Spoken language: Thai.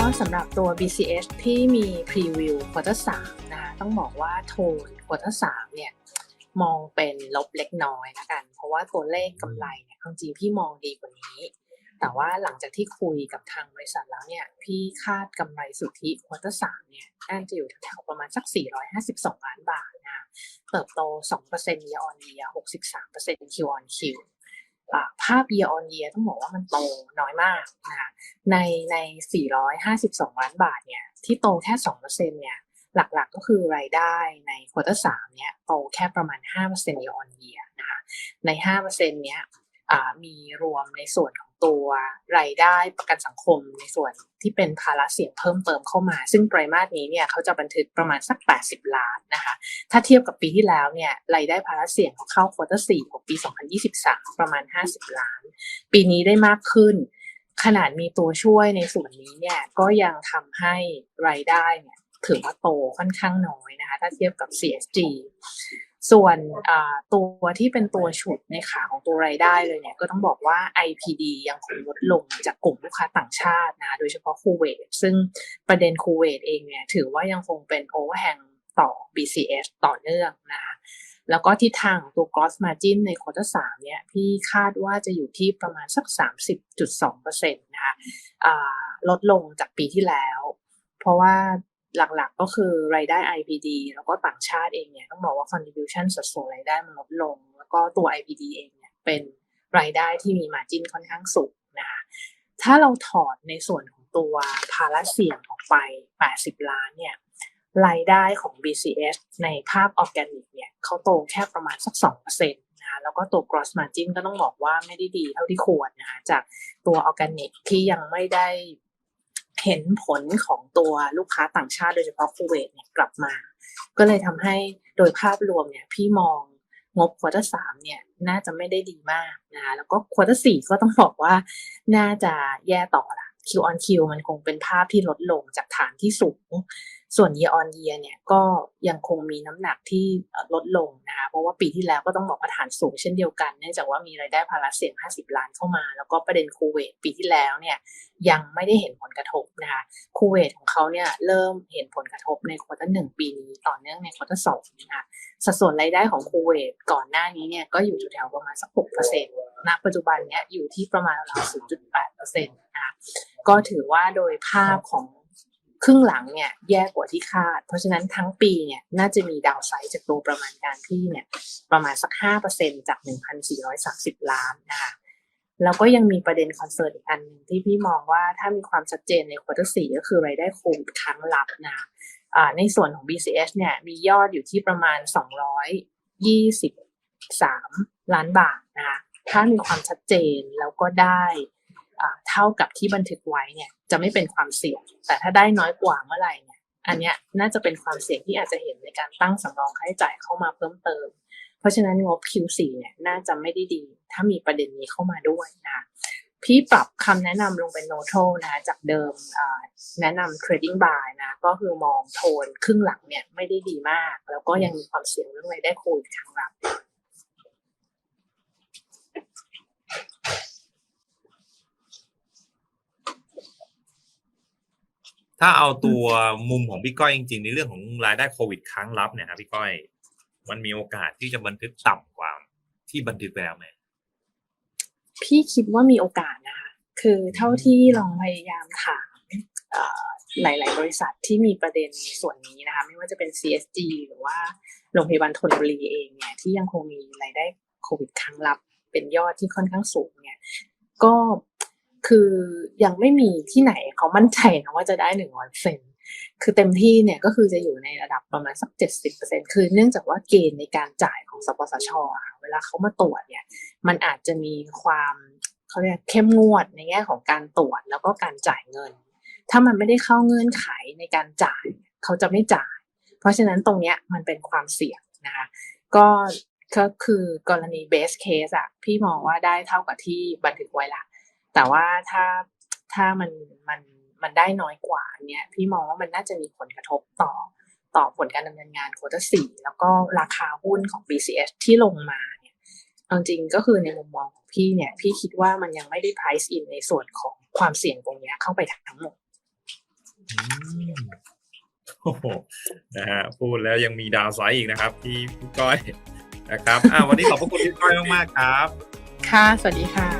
ก็สำหรับตัว BCH ที่มีพรีวิวควอเตอร์สามนะคะต้องบอกว่าโทนควอเตอร์สามเนี่ยมองเป็นลบเล็กน้อยละกัน เพราะว่าตัวเลขกำไรเนี่ยจริงพี่มองดีกว่านี้ แต่ว่าหลังจากที่คุยกับทางบริษัทแล้วเนี่ยพี่คาดกำไรสุทธิควอเตอร์สามเนี่ยน่าจะอยู่แถวๆประมาณสัก 452 ล้านบาทนะเติบโต 2% year on year 63% Q on Q อ่า ภาพ year on year ต้องบอกว่ามันโตน้อยมากนะคะในใน 452 ล้านบาทเนี่ยที่โตแค่ 2%เนี่ยหลักๆก็คือรายได้ในควอเตอร์สามเนี่ยโตแค่ประมาณ5% year on year นะคะใน5%เนี้ยอ่ามีรวมในส่วนของ ตัวรายได้ประกันสังคมในส่วนที่เป็นภาระเสี่ยงเพิ่มเติมเข้ามา ซึ่งไตรมาสนี้เนี่ยเขาจะบันทึกประมาณสัก 80 ล้านนะคะ ถ้าเทียบกับปีที่แล้วเนี่ยรายได้ภาระเสี่ยงของเข้าควอเตอร์สี่ของปี 2023 ประมาณ 50 ล้าน ปีนี้ได้มากขึ้น ขนาดมีตัวช่วยในส่วนนี้เนี่ยก็ยังทำให้รายได้เนี่ยถือว่าโตค่อนข้างน้อยนะคะ ถ้าเทียบกับ CSG ส่วนตัวที่เป็นตัวฉุดในขาของตัวรายได้เลยเนี่ยก็ต้องบอกว่า IPD ยังคงลดลงจากกลุ่มลูกค้าต่างชาตินะโดยเฉพาะคูเวตซึ่งประเด็นคูเวตเองเนี่ยถือว่ายังคงเป็น overhang ต่อ BCS ต่อเนื่องนะคะแล้วก็ทิศทางของตัว gross margin ในควอเตอร์สามเนี่ยพี่คาดว่าจะอยู่ที่ประมาณสัก 30.2%นะคะลดลงจากปีที่แล้ว เพราะว่า หลักๆก็คือรายได้ IPD แล้วก็ต่างชาติเองเนี่ยต้องบอกว่า contribution สัดส่วนรายได้มันลดลง แล้วก็ตัว IPD เองเนี่ยเป็นรายได้ที่มี margin ค่อนข้างสูงนะคะถ้าเราถอดในส่วนของตัวภาระเสี่ยงออกไป 80 ล้านเนี่ยรายได้ของ BCS ในภาพออร์แกนิกเนี่ยเขาโตแค่ประมาณสัก2%นะคะแล้วก็ตัว gross margin ก็ต้องบอกว่าไม่ได้ดีเท่าที่ควรนะคะจากตัวออร์แกนิกที่ยังไม่ได้ เห็นผลของตัวลูกค้าต่างชาติโดยเฉพาะคูเวตเนี่ยกลับมา ก็เลยทำให้โดยภาพรวมเนี่ยพี่มองงบควอเตอร์สามเนี่ยน่าจะไม่ได้ดีมากนะคะแล้วก็ควอเตอร์สี่ก็ต้องบอกว่าน่าจะแย่ต่อละ Q on Q มันคงเป็นภาพที่ลดลงจากฐานที่สูง ส่วน year on year เนี่ยก็ยังคงมีน้ำหนักที่ลดลงนะคะเพราะว่าปีที่แล้วก็ต้องบอกว่าฐานสูงเช่นเดียวกันเนื่องจากว่ามีรายได้ภาระเสี่ยง 50 ล้านเข้ามา แล้วก็ประเด็นคูเวตปีที่แล้วเนี่ยยังไม่ได้เห็นผลกระทบนะคะคูเวตของเขาเนี่ยเริ่มเห็นผลกระทบในควอเตอร์หนึ่งปีนี้ต่อเนื่องในควอเตอร์สองนะคะสัดส่วนรายได้ของคูเวตก่อนหน้านี้เนี่ยก็อยู่แถวประมาณสัก6%ณปัจจุบันเนี่ยอยู่ที่ประมาณราว0.8%นะคะ ก็ถือว่าโดยภาพของครึ่งหลังเนี่ยแย่กว่าที่คาด เพราะฉะนั้นทั้งปีเนี่ยน่าจะมีดาวไซด์จากตัวประมาณการที่เนี่ยประมาณสัก 5%จาก 1,430 ล้านนะคะแล้วก็ยังมีประเด็นคอนเซิร์นอีกอันนึงที่พี่มองว่าถ้ามีความชัดเจนในควอเตอร์สี่ก็คือรายได้โควิดครั้งลับนะในส่วนของ BCS เนี่ยมียอดอยู่ที่ประมาณ 223 ล้านบาทนะคะถ้ามีความชัดเจนแล้วก็ได้ เท่ากับที่บันทึกไว้เนี่ยจะไม่เป็นความเสี่ยง แต่ถ้าได้น้อยกว่าเมื่อไหร่เนี่ยอันเนี้ยน่าจะเป็นความเสี่ยงที่อาจจะเห็นในการตั้งสำรองค่าใช้จ่ายเข้ามาเพิ่มเติม เพราะฉะนั้นงบ Q4 เนี่ยน่าจะไม่ได้ดี ถ้ามีประเด็นนี้เข้ามาด้วยนะคะพี่ปรับคำแนะนำลงเป็นโนโตนะจากเดิมแนะนำ trading buy นะก็คือมองโทนครึ่งหลังเนี่ยไม่ได้ดีมาก แล้วก็ยังมีความเสี่ยงเรื่องรายได้โควิดครั้งรับ ถ้าเอาตัวมุมของพี่ก้อยจริงๆ ในเรื่องของรายได้โควิดครั้งรับเนี่ยครับพี่ก้อย มันมีโอกาสที่จะบันทึกต่ำกว่าที่บันทึกไปแล้วไหมพี่คิดว่ามีโอกาสนะคะ คือเท่าที่ลองพยายามถามหลาย ๆ บริษัทที่มีประเด็นส่วนนี้นะคะ ไม่ว่าจะเป็น CSG หรือว่าโรงพยาบาลทนบุรีเองเนี่ยที่ยังคงมีรายได้โควิดครั้งรับเป็นยอดที่ค่อนข้างสูงเนี่ย ก็ คือยังไม่มีที่ไหนเขามั่นใจนะว่าจะได้หนึ่งร้อยเปอร์เซ็นคือเต็มที่เนี่ยก็คือจะอยู่ในระดับประมาณสักเจ็ดสิบเปอร์เซ็นคือเนื่องจากว่าเกณฑ์ในการจ่ายของสปสชค่ะเวลาเขามาตรวจเนี่ย มันอาจจะมีความเขาเรียกเข้มงวดในแง่ของการตรวจแล้วก็การจ่ายเงิน ถ้ามันไม่ได้เข้าเงื่อนไขในการจ่าย เขาจะไม่จ่าย เพราะฉะนั้นตรงเนี้ยมันเป็นความเสี่ยงนะคะก็ก็คือกรณี base case อะพี่มองว่าได้เท่ากับที่บันทึกไว้ละ แต่ว่าถ้าถ้ามันมันมันได้น้อยกว่าเนี้ยพี่มองว่ามันน่าจะมีผลกระทบต่อต่อผลการดำเนินงานโควตาสี่แล้วก็ราคาหุ้นของ BCS ที่ลงมาเนี่ยจริงก็คือในมุมมองของพี่เนี่ย พี่คิดว่ามันยังไม่ได้ price in ในส่วนของความเสี่ยงตรงนี้เข้าไปทั้งหมดอืมโอ้โหนะฮะพูดแล้วยังมีดาวไซด์อีกนะครับที่พี่ก้อยนะครับอ่าวันนี้ขอบพระคุณพี่ก้อยมากๆครับ ค่ะ สวัสดีค่ะ